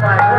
হরায়